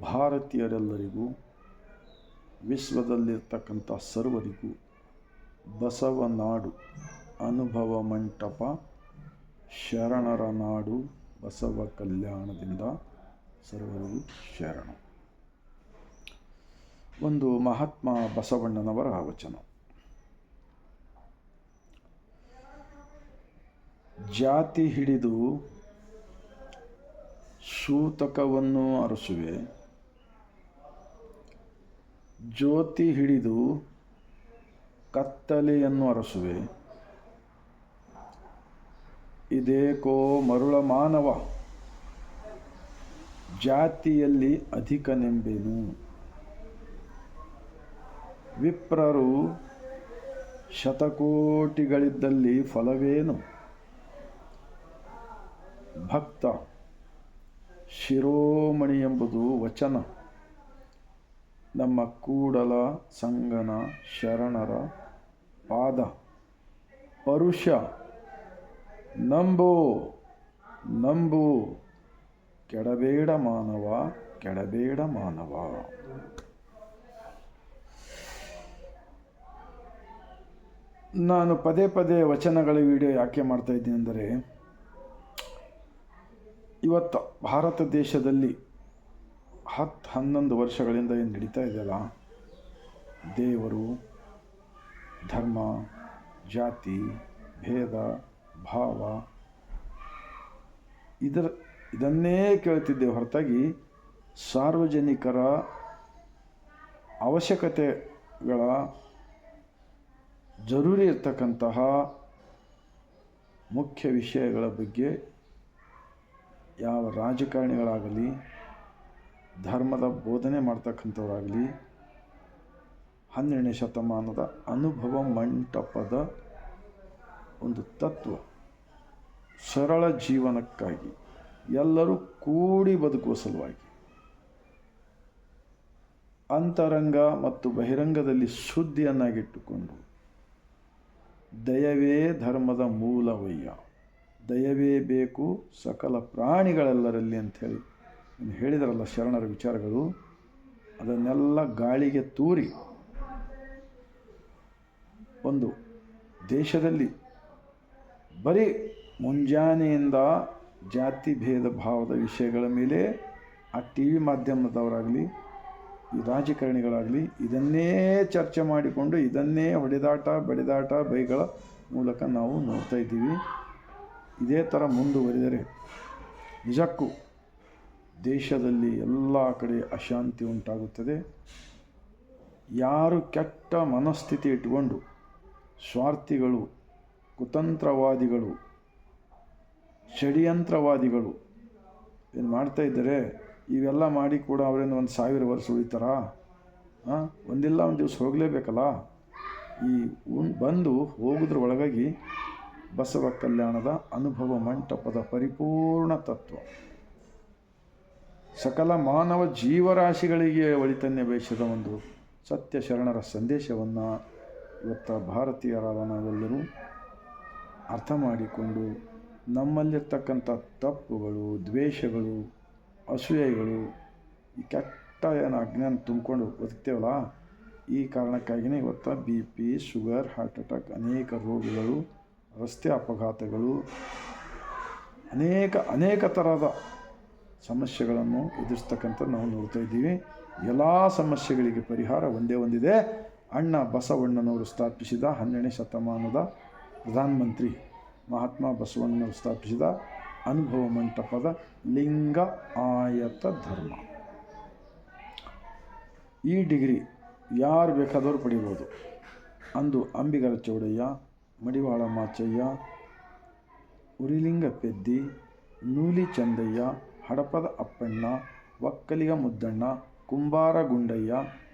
ಭಾರತೀಯರೆಲ್ಲರಿಗೂ, ವಿಶ್ವದಲ್ಲಿರ್ತಕ್ಕಂಥ ಸರ್ವರಿಗೂ ಬಸವನಾಡು ಅನುಭವ ಮಂಟಪ, ಶರಣರ ನಾಡು ಬಸವ ಕಲ್ಯಾಣದಿಂದ ಸರ್ವರಿಗೂ ಶರಣ. ಒಂದು ಮಹಾತ್ಮ ಬಸವಣ್ಣನವರ ವಚನ. ಜಾತಿ ಹಿಡಿದು ಸೂತಕವನ್ನು ಅರಸುವೆ ಜ್ಯೋತಿ ಹಿಡಿದು ಕತ್ತಲೆಯನ್ನು ಅರಸುವೆ. ಇದೇಕೋ ಮರುಳ ಮಾನವ. ಜಾತಿಯಲ್ಲಿ ಅಧಿಕನೆಂಬೆನು. ವಿಪ್ರರು ಶತಕೋಟಿಗಳಿದ್ದಲ್ಲಿ ಫಲವೇನು? ಭಕ್ತ, ಶಿರೋಮಣಿ ಎಂಬುದು ವಚನ. ನಮ್ಮ ಕೂಡಲ ಸಂಗನ ಶರಣರ ಪಾದ. ಪರುಷ, ನಂಬೋ, ನಂಬು, ಕೆಡಬೇಡ ಮಾನವ ಕೆಡಬೇಡ ಮಾನವ. ನಾನು ಪದೇ ಪದೇ ವಚನಗಳ ವಿಡಿಯೋ ಯಾಕೆ ಮಾಡ್ತಾ ಇದ್ದೀನಿ ಅಂದರೆ, ಇವತ್ತು ಭಾರತ ದೇಶದಲ್ಲಿ ಹತ್ತು ಹನ್ನೊಂದು ವರ್ಷಗಳಿಂದ ಏನು ನಡೀತಾ ಇದೆಯಲ್ಲ, ದೇವರು, ಧರ್ಮ, ಜಾತಿ, ಭೇದ, ಭಾವ, ಇದರ, ಇದನ್ನೇ ಕೇಳ್ತಿದ್ದೆ ಹೊರತಾಗಿ ಸಾರ್ವಜನಿಕರ ಅವಶ್ಯಕತೆಗಳ ಜರೂರಿ ಇರ್ತಕ್ಕಂತಹ ಮುಖ್ಯ ವಿಷಯಗಳ ಬಗ್ಗೆ ಯಾವ ರಾಜಕಾರಣಿಗಳಾಗಲಿ ಧರ್ಮದ ಬೋಧನೆ ಮಾಡ್ತಕ್ಕಂಥವರಾಗಲಿ, ಹನ್ನೆರಡನೇ ಶತಮಾನದ ಅನುಭವ ಮಂಟಪದ ಒಂದು ತತ್ವ, ಸರಳ ಜೀವನಕ್ಕಾಗಿ ಎಲ್ಲರೂ ಕೂಡಿ ಬದುಕುವ ಸಲುವಾಗಿ. ಅಂತರಂಗ ಮತ್ತು ಬಹಿರಂಗದಲ್ಲಿ ಶುದ್ಧಿಯನ್ನಾಗಿಟ್ಟುಕೊಂಡು, ದಯವೇ ಧರ್ಮದ ಮೂಲವಯ್ಯ, ದಯವೇ ಬೇಕು ಸಕಲ ಪ್ರಾಣಿಗಳೆಲ್ಲರಲ್ಲಿ ಅಂಥೇಳಿ ಹೇಳಿದರಲ್ಲ ಶರಣರ ವಿಚಾರಗಳು, ಅದನ್ನೆಲ್ಲ ಗಾಳಿಗೆ ತೂರಿ ಒಂದು ದೇಶದಲ್ಲಿ ಬರೀ ಮುಂಜಾನೆಯಿಂದ ಜಾತಿ ಭೇದ ಭಾವದ ವಿಷಯಗಳ ಮೇಲೆ ಆ ಟಿ ವಿ ಮಾಧ್ಯಮದವರಾಗಲಿ, ಈ ರಾಜಕಾರಣಿಗಳಾಗಲಿ ಇದನ್ನೇ ಚರ್ಚೆ ಮಾಡಿಕೊಂಡು ಇದನ್ನೇ ಹೊಡೆದಾಟ, ಬಡಿದಾಟ ಬೈಗಳ ಮೂಲಕ ನಾವು ನೋಡ್ತಾ ಇದ್ದೀವಿ. ಇದೇ ಥರ ಮುಂದುವರಿದರೆ ನಿಜಕ್ಕೂ ದೇಶದಲ್ಲಿ ಎಲ್ಲ ಕಡೆ ಅಶಾಂತಿ ಉಂಟಾಗುತ್ತದೆ. ಯಾರು ಕೆಟ್ಟ ಮನಸ್ಥಿತಿ ಇಟ್ಟುಕೊಂಡು ಸ್ವಾರ್ಥಿಗಳು, ಕುತಂತ್ರವಾದಿಗಳು, ಷಡ್ಯಂತ್ರವಾದಿಗಳು ಏನು ಮಾಡ್ತಾ ಇದ್ದಾರೆ? ಇವೆಲ್ಲ ಮಾಡಿ ಕೂಡ ಅವರೇನು ಒಂದು ಸಾವಿರ ವರ್ಷ ಉಳಿತಾರ? ಹಾಂ ಒಂದಿಲ್ಲ, ಒಂದು ದಿವಸ ಹೋಗಲೇಬೇಕಲ್ಲ? ಈ ಉಣ್ ಬಂದು ಹೋಗೋದ್ರ ಒಳಗಾಗಿ ಬಸವ ಕಲ್ಯಾಣದ ಅನುಭವ ಮಂಟಪದ ಪರಿಪೂರ್ಣ ತತ್ವ. ಸಕಲ ಮಾನವ ಜೀವರಾಶಿಗಳಿಗೆ ಒಳಿತನ್ಯ ಬಯಸಿದ ಒಂದು ಸತ್ಯ ಶರಣರ ಸಂದೇಶವನ್ನು ಇವತ್ತು ಭಾರತೀಯರಾದ ನಾವೆಲ್ಲರೂ ಅರ್ಥ ಮಾಡಿಕೊಂಡು ನಮ್ಮಲ್ಲಿರ್ತಕ್ಕಂಥ ತಪ್ಪುಗಳು, ದ್ವೇಷಗಳು, ಅಸೂಯೆಗಳು, ಈ ಕೆಟ್ಟ ಏನು ಅಜ್ಞಾನ ತುಂಬಿಕೊಂಡು ಬದುಕ್ತೇವಲ್ಲ, ಈ ಕಾರಣಕ್ಕಾಗಿಯೇ ಇವತ್ತು B P, sugar, heart attack ಅನೇಕ ರೋಗಗಳು, ರಸ್ತೆ ಅಪಘಾತಗಳು, ಅನೇಕ ಅನೇಕ ಥರದ ಸಮಸ್ಯೆಗಳನ್ನು ಎದುರಿಸ್ತಕ್ಕಂಥ ನಾವು ನೋಡ್ತಾ ಇದ್ದೀವಿ. ಎಲ್ಲ ಸಮಸ್ಯೆಗಳಿಗೆ ಪರಿಹಾರ ಒಂದೇ ಒಂದಿದೆ. ಅಣ್ಣ ಬಸವಣ್ಣನವರು ಸ್ಥಾಪಿಸಿದ ಹನ್ನೆರಡನೇ ಶತಮಾನದ ಪ್ರಧಾನಮಂತ್ರಿ ಮಹಾತ್ಮ ಬಸವಣ್ಣನವರು ಸ್ಥಾಪಿಸಿದ ಅನುಭವ ಮಂಟಪದ ಲಿಂಗ ಆಯತ ಧರ್ಮ. ಈ ಡಿಗ್ರಿ ಯಾರು ಬೇಕಾದವರು ಪಡಿಬೋದು. ಅಂದು ಅಂಬಿಗರ ಚೌಡಯ್ಯ, ಮಡಿವಾಳ ಮಾಚಯ್ಯ, ಉರಿಲಿಂಗ ಪೆದ್ದಿ, ನೂಲಿ ಚಂದಯ್ಯ ಹಡಪದ ಅಪ್ಪಣ್ಣ, ಒಕ್ಕಲಿಗ ಮುದ್ದಣ್ಣ, ಕುಂಬಾರ ಗುಂಡಯ್ಯ,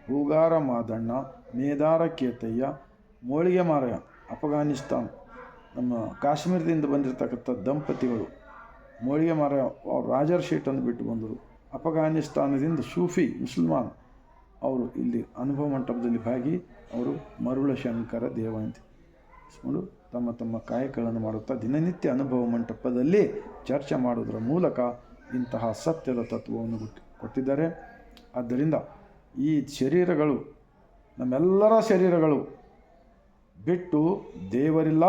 ಹೂಗಾರ ಮಾದಣ್ಣ, ಮೇದಾರ ಕೇತಯ್ಯ, ಮೋಳಿಗೆ ಮಾರಯ್ಯ, ಅಫ್ಘಾನಿಸ್ತಾನ್. ನಮ್ಮ ಕಾಶ್ಮೀರದಿಂದ ಬಂದಿರತಕ್ಕಂಥ ದಂಪತಿಗಳು ಮೋಳಿಗೆ ಮಾರಯ್ಯ ಅವ್ರು ರಾಜರ್ ಶೇಟನ್ನು ಬಿಟ್ಟು ಬಂದರು. ಅಫಘಾನಿಸ್ತಾನದಿಂದ ಸೂಫಿ ಮುಸಲ್ಮಾನ್. ಅವರು ಇಲ್ಲಿ ಅನುಭವ ಮಂಟಪದಲ್ಲಿ ಭಾಗಿ ಅವರು ಮರುಳ ಶಂಕರ ದೇವಾಂತಿ. ಇಸ್ಕೊಂಡು ತಮ್ಮ ತಮ್ಮ ಕಾಯಕಗಳನ್ನು ಮಾಡುತ್ತಾ ದಿನನಿತ್ಯ ಅನುಭವ ಮಂಟಪದಲ್ಲಿ ಚರ್ಚೆ ಮಾಡುವುದರ ಮೂಲಕ ಇಂತಹ ಸತ್ಯದ ತತ್ವವನ್ನು ಕೊಟ್ಟು, ಕೊಟ್ಟಿದ್ದಾರೆ. ಆದ್ದರಿಂದ ಈ ಶರೀರಗಳು, ನಮ್ಮೆಲ್ಲರ ಶರೀರಗಳು ಬಿಟ್ಟು ದೇವರಿಲ್ಲ,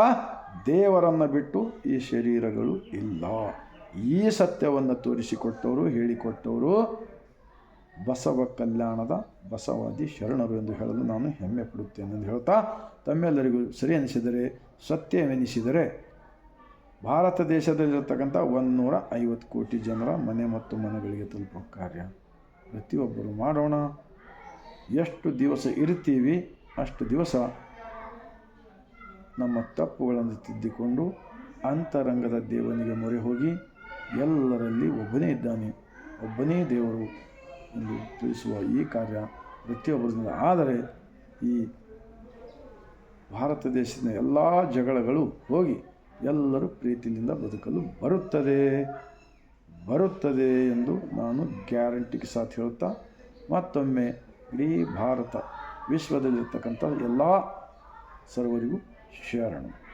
ದೇವರನ್ನು ಬಿಟ್ಟು ಈ ಶರೀರಗಳು ಇಲ್ಲ. ಈ ಸತ್ಯವನ್ನು ತೋರಿಸಿಕೊಟ್ಟವರು, ಹೇಳಿಕೊಟ್ಟವರು ಬಸವ ಕಲ್ಯಾಣದ ಬಸವಾದಿ ಶರಣರು ಎಂದು ಹೇಳಲು ನಾನು ಹೆಮ್ಮೆ ಪಡುತ್ತೇನೆ ಎಂದು ಹೇಳ್ತಾ, ತಮ್ಮೆಲ್ಲರಿಗೂ ಸರಿ ಅನಿಸಿದರೆ, ಸತ್ಯವೆನಿಸಿದರೆ ಭಾರತ ದೇಶದಲ್ಲಿರತಕ್ಕಂಥ ಒಂದುನೂರ ಐವತ್ತು ಕೋಟಿ ಜನರ ಮನೆ ಮತ್ತು ಮನೆಗಳಿಗೆ ತಲುಪೋ ಕಾರ್ಯ. ಪ್ರತಿಯೊಬ್ಬರು ಮಾಡೋಣ. ಎಷ್ಟು ದಿವಸ ಇರ್ತೀವಿ ಅಷ್ಟು ದಿವಸ ನಮ್ಮ ತಪ್ಪುಗಳನ್ನು ತಿದ್ದಿಕೊಂಡು ಅಂತರಂಗದ ದೇವನಿಗೆ ಮೊರೆ ಹೋಗಿ ಎಲ್ಲರಲ್ಲಿ ಒಬ್ಬನೇ ಇದ್ದಾನೆ, ಒಬ್ಬನೇ ದೇವರು ಎಂದು ತಿಳಿಸುವ ಈ ಕಾರ್ಯ ಪ್ರತಿಯೊಬ್ಬರಿಂದ ಆದರೆ ಈ ಭಾರತ ದೇಶದ ಎಲ್ಲ ಜಗಳಗಳು ಹೋಗಿ ಎಲ್ಲರೂ ಪ್ರೀತಿಯಿಂದ ಬದುಕಲು ಬರುತ್ತದೆ. ಬರುತ್ತದೆ ಎಂದು ನಾನು ಗ್ಯಾರಂಟಿಗೆ ಸಾಥ್ ಹೇಳುತ್ತಾ, ಮತ್ತೊಮ್ಮೆ ಇಡೀ ಭಾರತ ವಿಶ್ವದಲ್ಲಿರ್ತಕ್ಕಂಥ ಎಲ್ಲ ಸರ್ವರಿಗೂ ಶರಣು.